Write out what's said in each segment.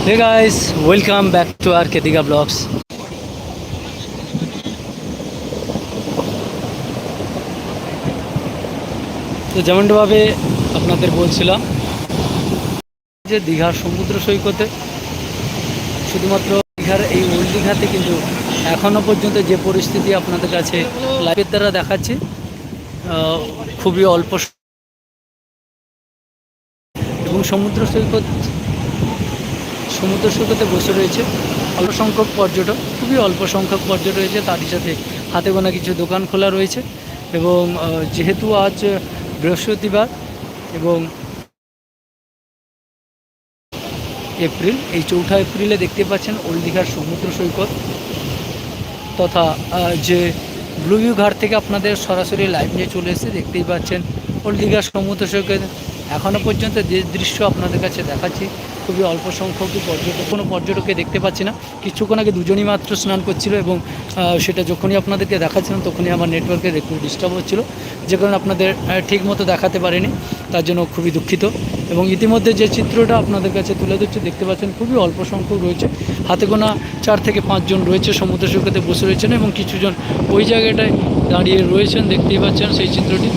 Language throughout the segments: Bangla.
Hey guys, welcome back to our Ketika Vlogs. তো যেমনটাভাবে আপনাদের বলছিলাম যে দীঘার সমুদ্র সৈকতে শুধুমাত্র দীঘার এই ওল্ড দীঘাতে কিন্তু এখনও পর্যন্ত যে পরিস্থিতি আপনাদের কাছে লাইভের দ্বারা দেখাচ্ছি খুবই অল্প এবং সমুদ্র সৈকত সমুদ্র সৈকতে বসে রয়েছে। অল্প সংখ্যক পর্যটক, খুবই অল্প সংখ্যক পর্যটক রয়েছে। তারই সাথে হাতে গোনা কিছু দোকান খোলা রয়েছে এবং যেহেতু আজ বৃহস্পতিবার এবং এপ্রিল, এই চৌঠা এপ্রিলে দেখতে পাচ্ছেন ওল্ড দীঘার সমুদ্র সৈকত তথা যে ব্লুভিউ ঘাট থেকে আপনাদের সরাসরি লাইভ নিয়ে চলে এসেছে, দেখতেই পাচ্ছেন ওল্ড দীঘার সমুদ্র সৈকত। এখনও পর্যন্ত যে দৃশ্য আপনাদের কাছে দেখাচ্ছি খুবই অল্প সংখ্যকই পর্যটক কোনো পর্যটককে দেখতে পাচ্ছি না। কিছুক্ষণ আগে দুজনই মাত্র স্নান করছিল এবং সেটা যখনই আপনাদেরকে দেখাচ্ছিলাম তখনই আমার নেটওয়ার্কের একটু ডিস্টার্ব হচ্ছিল। যে কারণে আপনাদের ঠিক মতো দেখাতে পারিনি, তার জন্য খুবই দুঃখিত। এবং ইতিমধ্যে যে চিত্রটা আপনাদের কাছে তুলে ধরছে, দেখতে পাচ্ছেন খুবই অল্প সংখ্যক রয়েছে। হাতে গোনা চার থেকে পাঁচজন রয়েছে, সমুদ্র সৈকতে বসে রয়েছেন এবং কিছুজন ওই জায়গাটায় দাঁড়িয়ে রয়েছেন, দেখতেই পাচ্ছেন সেই চিত্রটি।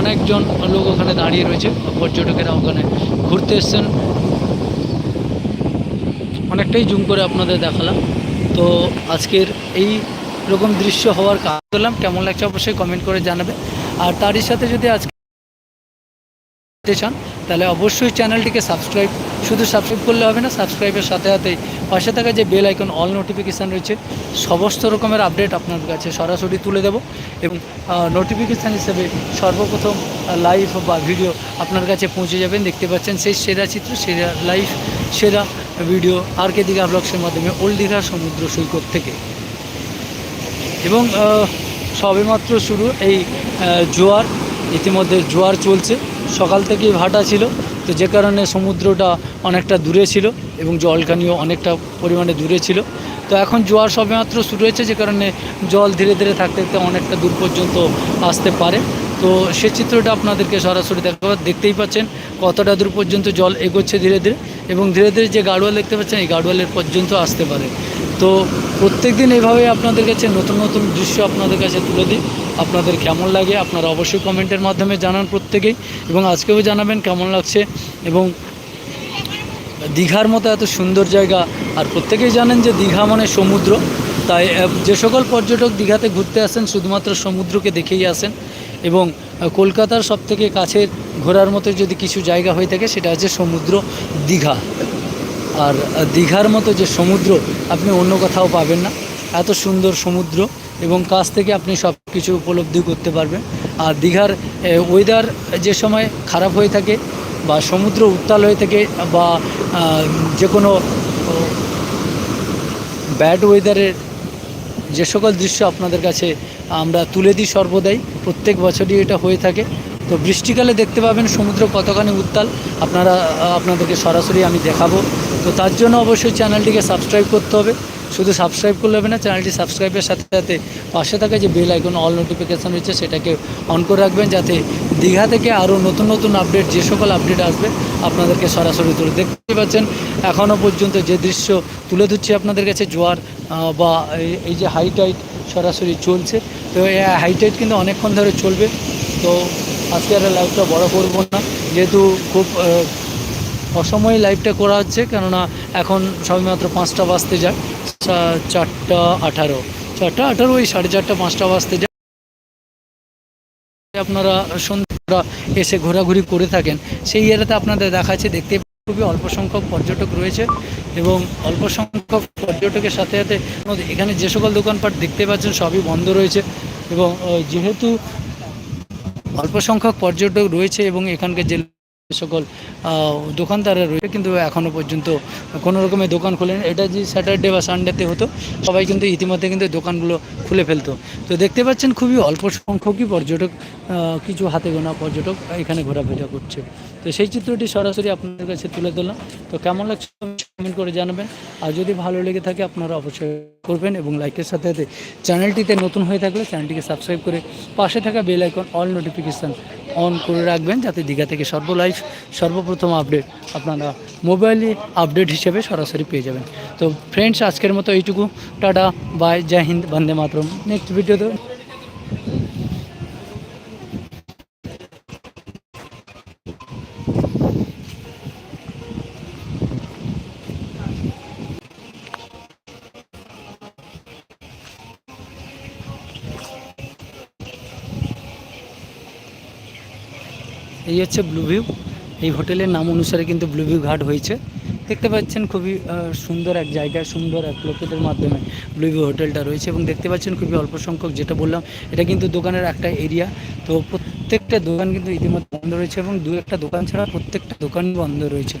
অনেকজন লোক ওখানে দাঁড়িয়ে রয়েছে। পর্যটকেরা ওখানে ঘুরতে এসছেন। অনেকটাই জুম করে আপনাদের দেখালাম। তো আজকের এই রকম দৃশ্য হওয়ার কাজ করলাম কেমন লাগছে অবশ্যই কমেন্ট করে জানাবে আর তারই সাথে যদি আজকে চান তাহলে অবশ্যই চ্যানেলটিকে সাবস্ক্রাইব, শুধু সাবস্ক্রাইব করলে হবে না, সাবস্ক্রাইবের সাথে সাথে পাশে থাকা যে বেল আইকন, অল নোটিফিকেশান রয়েছে, সমস্ত রকমের আপডেট আপনার কাছে সরাসরি তুলে দেব। এবং নোটিফিকেশান হিসেবে সর্বপ্রথম লাইভ বা ভিডিও আপনার কাছে পৌঁছে যাবেন। দেখতে পাচ্ছেন সেই সেরা চিত্র, সেরা লাইভ সেরা ভিডিও আর কে দীঘা ব্লগসের মাধ্যমে ওল্ড দীঘা সমুদ্র সৈকত থেকে। এবং সবেমাত্র শুরু এই জোয়ার, ইতিমধ্যে জোয়ার চলছে। সকাল থেকেই ভাটা ছিল। তো যে কারণে সমুদ্রটা অনেকটা দূরে ছিল এবং জলখানিও অনেকটা পরিমাণে দূরে ছিল। তো এখন জোয়ার সবেমাত্র শুরু হয়েছে, যে কারণে জল ধীরে ধীরে থাকতে থাকতে অনেকটা দূর পর্যন্ত আসতে পারে। তো সে চিত্রটা আপনাদেরকে সরাসরি দেখাবো। দেখতেই পাচ্ছেন কতটা দূর পর্যন্ত জল এগোচ্ছে ধীরে ধীরে এবং ধীরে ধীরে যে গাড়োয়াল দেখতে পাচ্ছেন, এই গাড়োয়ালের পর্যন্ত আসতে পারে। তো প্রত্যেক দিন এইভাবে আপনাদের কাছে নতুন নতুন দৃশ্য আপনাদের কাছে তুলে দিই। আপনাদের কেমন লাগে আপনারা অবশ্যই কমেন্টের মাধ্যমে জানান প্রত্যেকেই। এবং আজকেও জানাবেন কেমন লাগছে এবং দীঘার মতো এত সুন্দর জায়গা। আর প্রত্যেকেই জানেন যে দীঘা মানে সমুদ্র। তাই যে সকল পর্যটক দীঘাতে ঘুরতে আসেন শুধুমাত্র সমুদ্রকে দেখেই আসেন। এবং কলকাতার সবথেকে কাছের ঘোরার মতো যদি কিছু জায়গা হয়ে থাকে সেটা হচ্ছে সমুদ্র দীঘা। আর দীঘার মতো যে সমুদ্র, আপনি অন্য কোথাও পাবেন না। এত সুন্দর সমুদ্র এবং কাছ থেকে আপনি সব কিছু উপলব্ধি করতে পারবেন। আর দীঘার ওয়েদার যে সময় খারাপ হয়ে থাকে বা সমুদ্র উত্তাল হয়ে থাকে বা যে কোনো ব্যাড ওয়েদারের যে সকল দৃশ্য আপনাদের কাছে আমরা তুলে দিই সর্বদাই, প্রত্যেক বছরই এটা হয়ে থাকে। তো বৃষ্টিকালে দেখতে পাবেন সমুদ্র কতখানি উত্তাল। আপনারা আপনাদেরকে সরাসরি আমি দেখাবো। তো তার জন্য অবশ্যই চ্যানেলটিকে সাবস্ক্রাইব করতে হবে। শুধু সাবস্ক্রাইব করলে হবে না, চ্যানেলটি সাবস্ক্রাইবের সাথে সাথে পাশে থাকা যে বেল আইকন অল নোটিফিকেশান রয়েছে, সেটাকে অন করে রাখবেন যাতে দীঘা থেকে আরও নতুন নতুন আপডেট, যে সকল আপডেট আসবে, আপনাদেরকে সরাসরি তুলে দেখতে পাচ্ছেন। এখনও পর্যন্ত যে দৃশ্য তুলে ধরছি আপনাদের কাছে, জোয়ার বা এই- যে হাইটাইট সরাসরি চলছে। তো এই হাইটাইট কিন্তু অনেকক্ষণ ধরে চলবে। তো আজকে আর লাইভটা বড় করব না। যেহেতু খুব অসময়ে লাইভটা করা হচ্ছে, কেননা এখন সবেমাত্র পাঁচটা বাজতে যায় চারটা আঠারো। চারটা আঠারো, ওই সাড়ে চারটা, পাঁচটা বাজতে যায়। আপনারা সন্ধ্যা এসে ঘোরাঘুরি করে থাকেন, সেই এরিয়াতে আপনাদের দেখাচ্ছে, দেখতে খুবই অল্প সংখ্যক পর্যটক রয়েছে এবং অল্প সংখ্যক পর্যটকের সাথে সাথে এখানে যে সকল দোকানপাট দেখতে পাচ্ছেন, সবই বন্ধ রয়েছে এবং যেহেতু অল্প সংখ্যক পর্যটক রয়েছে এবং এখানকার যে সকল দোকানদাররা রয়েছে। কিন্তু এখনও পর্যন্ত কোনো রকমের দোকান খোলেন। এটা যে স্যাটারডে বা সানডেতে হতো, সবাই কিন্তু ইতিমধ্যে কিন্তু দোকানগুলো খুলে ফেলতো। তো দেখতে পাচ্ছেন খুবই অল্প সংখ্যকই পর্যটক কিছু হাতে গোনা পর্যটক এখানে ঘোরাফেরা করছে। তো সেই চিত্রটি সরাসরি আপনাদের কাছে তুলে ধরলাম। তো কেমন লাগছে কমেন্ট করে জানাবেন। আর যদি ভালো লেগে থাকে, আপনারা অবশ্যই করবেন এবং লাইকের সাথে সাথে চ্যানেলটিতে নতুন হয়ে থাকলে চ্যানেলটিকে সাবস্ক্রাইব করে পাশে থাকা bell icon all notification on করে রাখবেন যাতে দীঘা থেকে সর্বলাইভ সর্বপ্রথম আপডেট আপনারা মোবাইলে আপডেট হিসেবে সরাসরি পেয়ে যাবেন। তো ফ্রেন্ডস আজকের মতো এইটুকু। টাটা বাই জয় হিন্দ, বন্দে মাতরম। নেক্সট ভিডিওতে এই হচ্ছে ব্লু ভিউ এই হোটেলের নাম অনুসারে কিন্তু ব্লু ভিউ ঘাট হয়েছে। দেখতে পাচ্ছেন খুবই সুন্দর এক জায়গায় সুন্দর এক লোকেদের মাধ্যমে ব্লু ভিউ হোটেলটা রয়েছে এবং দেখতে পাচ্ছেন খুবই অল্প সংখ্যক যেটা বললাম, এটা কিন্তু দোকানের একটা এরিয়া তো প্রত্যেকটা দোকান কিন্তু ইতিমধ্যে বন্ধ রয়েছে এবং দু একটা দোকান ছাড়া প্রত্যেকটা দোকান বন্ধ রয়েছে।